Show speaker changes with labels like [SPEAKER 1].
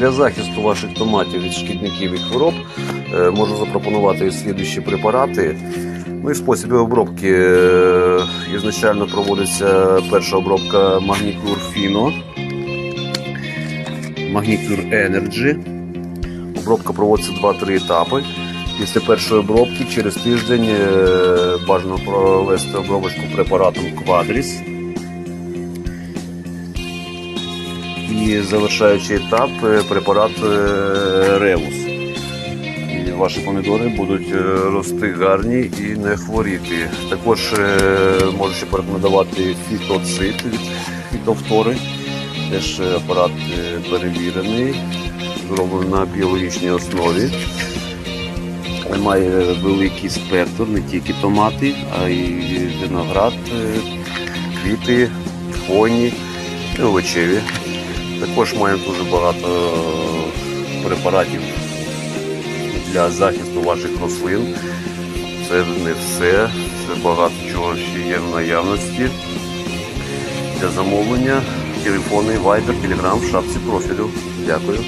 [SPEAKER 1] Для захисту ваших томатів від шкідників і хвороб е, можу запропонувати слідуючі препарати. Ну і способи обробки. Е, Ізначально проводиться перша обробка Магнікюр Фіно, Магнікюр Energy. Обробка проводиться 2-3 етапи. Після першої обробки через тиждень е, бажано провести обробочку препаратом Quadris. І завершаючий етап препарат е, Ревус. І ваші помідори будуть е, рости гарні і не хворіти. Також е, можу порекомендувати фітоцит від фітофтори. Теж апарат перевірений, зроблений на біологічній основі. Має великий спектр, не тільки томати, а й виноград, квіти, хвойні і овочеві. Також маємо дуже багато е, препаратів для захисту ваших рослин. Це не все, це багато чого ще є в наявності. Для замовлення телефони, Viber, Telegram в шапці профілю. Дякую.